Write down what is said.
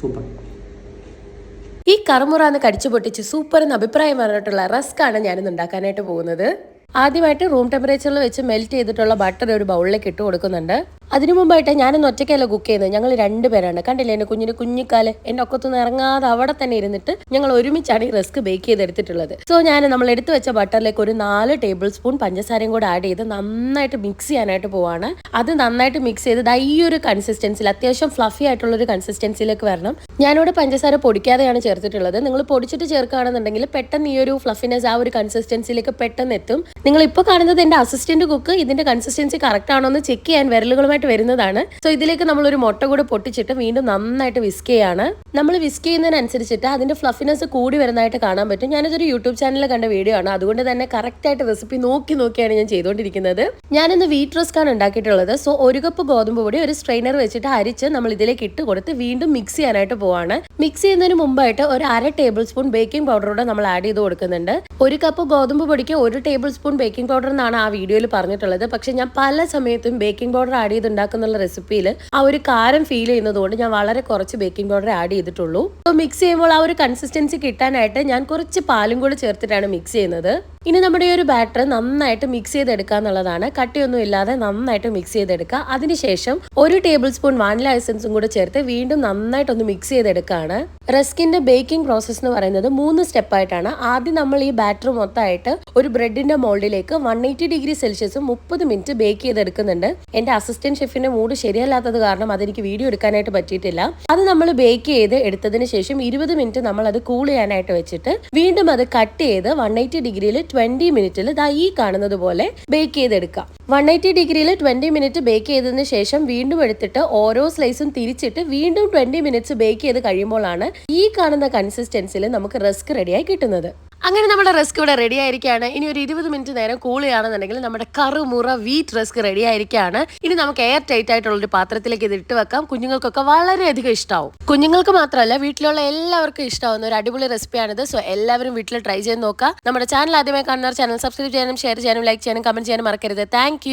Super. ഈ കറുമുറാന്ന് കടിച്ചു പൊട്ടിച്ച് സൂപ്പർ എന്ന് അഭിപ്രായം പറഞ്ഞിട്ടുള്ള റസ്ക് ആണ് ഞാനിന്ന് ഉണ്ടാക്കാനായിട്ട് പോകുന്നത്. ആദ്യമായിട്ട് റൂം ടെമ്പറേച്ചറിൽ വെച്ച് മെൽറ്റ് ചെയ്തിട്ടുള്ള ബട്ടർ ഒരു ബൗളിലേക്ക് ഇട്ട് കൊടുക്കുന്നുണ്ട്. അതിനു മുമ്പായിട്ട് ഞാനൊന്ന് ഒറ്റയ്ക്കല്ല കുക്ക് ചെയ്യുന്നത്. ഞങ്ങൾ രണ്ടുപേരാണ് കണ്ടില്ലേ എന്റെ കുഞ്ഞിന് കുഞ്ഞിക്കാൽ? എന്റെ ഒക്കത്തുനിന്ന് ഇറങ്ങാതെ അവിടെ തന്നെ ഇരുന്നിട്ട് ഞങ്ങൾ ഒരുമിച്ചാണ് ഈ റസ്ക് ബേക്ക് ചെയ്തെടുത്തിട്ടുള്ളത്. സോ ഞാൻ നമ്മൾ എടുത്തു വെച്ച ബട്ടറിലേക്ക് ഒരു നാല് ടേബിൾ സ്പൂൺ പഞ്ചസാരയും കൂടെ ആഡ് ചെയ്ത് നന്നായിട്ട് മിക്സ് ചെയ്യാനായിട്ട് പോവാണ്. അത് നന്നായിട്ട് മിക്സ് ചെയ്ത് ഈ ഒരു കൺസിസ്റ്റൻസിൽ അത്യാവശ്യം ഫ്ലഫി ആയിട്ടുള്ള ഒരു കൺസിസ്റ്റൻസിയിലേക്ക് വരണം. ഞാനിവിടെ പഞ്ചസാര പൊടിക്കാതെയാണ് ചേർത്തിട്ടുള്ളത്. നിങ്ങൾ പൊടിച്ചിട്ട് ചേർക്കുകയാണെന്നുണ്ടെങ്കിൽ പെട്ടെന്ന് ഈ ഒരു ഫ്ലഫിനെസ് ആ ഒരു കൺസിസ്റ്റൻസിയിലേക്ക് പെട്ടെന്ന് എത്തും നിങ്ങൾ ഇപ്പോൾ കാണുന്നത് എന്റെ അസിസ്റ്റന്റ് കുക്ക് ഇതിന്റെ കൺസിസ്റ്റൻസി കറക്റ്റ് ആണോ എന്ന് ചെക്ക് ചെയ്യാൻ വിരലുകളുമായിട്ട് വരുന്നതാണ്. സോ ഇതിലേക്ക് നമ്മൾ ഒരു മുട്ട കൂടെ പൊട്ടിച്ചിട്ട് വീണ്ടും നന്നായിട്ട് വിസ്ക് ചെയ്യാണ്. നമ്മൾ വിസ്ക് ചെയ്യുന്നതിനനുസരിച്ചിട്ട് അതിന്റെ ഫ്ലഫിനെസ് കൂടി വരുന്നതായിട്ട് കാണാൻ പറ്റും. ഞാനിതൊരു യൂട്യൂബ് ചാനലിൽ കണ്ട വീഡിയോ ആണ്. അതുകൊണ്ട് തന്നെ കറക്റ്റ് ആയിട്ട് റെസിപ്പി നോക്കി നോക്കിയാണ് ഞാൻ ചെയ്തുകൊണ്ടിരിക്കുന്നത് ഞാനിന്ന് വീറ്റ് റസ്ക് ആണ് ഉണ്ടാക്കിയിട്ടുള്ളത്. സോ ഒരു കപ്പ് ഗോതമ്പ് പൊടി ഒരു സ്ട്രെയിനർ വെച്ചിട്ട് അരിച്ച് നമ്മൾ ഇതിലേക്ക് ഇട്ട് കൊടുത്ത് വീണ്ടും മിക്സ് ചെയ്യാനായിട്ട് പോവാണ്. മിക്സ് ചെയ്യുന്നതിന് മുമ്പായിട്ട് ഒരു അര ടേബിൾ സ്പൂൺ ബേക്കിംഗ് പൗഡർ പൗഡറോടെ നമ്മൾ ആഡ് ചെയ്ത് കൊടുക്കുന്നുണ്ട്. ഒരു കപ്പ് ഗോതമ്പ് പൊടിക്ക് ഒരു ടേബിൾ സ്പൂൺ ബേക്കിംഗ് പൗഡർ എന്നാണ് ആ വീഡിയോയിൽ പറഞ്ഞിട്ടുള്ളത്. പക്ഷെ ഞാൻ പല സമയത്തും ബേക്കിംഗ് പൗഡർ ആഡ് ചെയ്ത് ഉണ്ടാക്കുന്ന റെസിപ്പിയിൽ ആ ഒരു കാരം ഫീൽ ചെയ്യുന്നതുകൊണ്ട് ഞാൻ വളരെ കുറച്ച് ബേക്കിംഗ് പൗഡർ ആഡ് ചെയ്തിട്ടുള്ളൂ. അപ്പോൾ മിക്സ് ചെയ്യുമ്പോൾ ആ ഒരു കൺസിസ്റ്റൻസി കിട്ടാനായിട്ട് ഞാൻ കുറച്ച് പാലും കൂടി ചേർത്തിട്ടാണ് മിക്സ് ചെയ്യുന്നത്. ഇനി നമ്മുടെ ഒരു ബാറ്റർ നന്നായിട്ട് മിക്സ് ചെയ്തെടുക്കുക എന്നുള്ളതാണ്. കട്ടിയൊന്നും ഇല്ലാതെ നന്നായിട്ട് മിക്സ് ചെയ്തെടുക്കുക. അതിനുശേഷം ഒരു ടേബിൾ സ്പൂൺ വാനില എസൻസും കൂടെ ചേർത്ത് വീണ്ടും നന്നായിട്ടൊന്ന് മിക്സ് ചെയ്തെടുക്കുകയാണ്. റെസ്കിന്റെ ബേക്കിംഗ് പ്രോസസ്സ് എന്ന് പറയുന്നത് മൂന്ന് സ്റ്റെപ്പായിട്ടാണ് ആദ്യം നമ്മൾ ഈ ബാറ്റർ മൊത്തമായിട്ട് ഒരു ബ്രെഡിന്റെ മോൾഡിലേക്ക് വൺ എയ്റ്റി ഡിഗ്രി സെൽഷ്യസ് മുപ്പത് മിനിറ്റ് ബേക്ക് ചെയ്തെടുക്കുന്നുണ്ട്. എന്റെ അസിസ്റ്റന്റ് ഷെഫിന്റെ മൂഡ് ശരിയല്ലാത്തത് കാരണം അതെനിക്ക് വീഡിയോ എടുക്കാനായിട്ട് പറ്റിയിട്ടില്ല. അത് നമ്മൾ ബേക്ക് ചെയ്ത് എടുത്തതിന് ശേഷം ഇരുപത് മിനിറ്റ് നമ്മൾ അത് കൂൾ ചെയ്യാനായിട്ട് വെച്ചിട്ട് വീണ്ടും അത് കട്ട് ചെയ്ത് വൺ എയ്റ്റി ഡിഗ്രിയിൽ ട്വന്റി മിനിറ്റിൽ ദാ ഈ കാണുന്നത് പോലെ ബേക്ക് ചെയ്തെടുക്കാം. വൺ എയ്റ്റി ഡിഗ്രിയിൽ ട്വന്റി മിനിറ്റ് ബേക്ക് ചെയ്തതിന് ശേഷം വീണ്ടും എടുത്തിട്ട് ഓരോ സ്ലൈസും തിരിച്ചിട്ട് വീണ്ടും ട്വന്റി മിനിറ്റ്സ് ബേക്ക് ചെയ്ത് കഴിയുമ്പോഴാണ് ഈ കാണുന്ന കൺസിസ്റ്റൻസിൽ നമുക്ക് റസ്ക് റെഡിയായി കിട്ടുന്നത്. അങ്ങനെ നമ്മുടെ റസ്ക് ഇവിടെ റെഡി ആയിരിക്കുകയാണ്. ഇനി ഒരു ഇരുപത് മിനിറ്റ് നേരം കൂളിയാണെന്നുണ്ടെങ്കിൽ നമ്മുടെ കറുമുറ വീറ്റ് റസ്ക് റെഡി ആയിരിക്കുകയാണ്. ഇനി നമുക്ക് എയർ ടൈറ്റ് ആയിട്ടുള്ള ഒരു പാത്രത്തിലേക്ക് ഇത് ഇട്ട് വെക്കാം. കുഞ്ഞുങ്ങൾക്കൊക്കെ വളരെയധികം ഇഷ്ടമാവും കുഞ്ഞുങ്ങൾക്ക് മാത്രമല്ല വീട്ടിലുള്ള എല്ലാവർക്കും ഇഷ്ടമാവുന്ന ഒരു അടിപൊളി റെസിപ്പിയാണിത് സോ എല്ലാവരും വീട്ടിൽ ട്രൈ ചെയ്ത് നോക്കുക. നമ്മുടെ ചാനൽ ആദ്യമായി കാണുന്നവർ ചാനൽ സബ്സ്ക്രൈബ് ചെയ്യാനും ഷെയർ ചെയ്യാനും ലൈക്ക് ചെയ്യാനും കമന്റ് ചെയ്യാനും മറക്കരുത്. താങ്ക്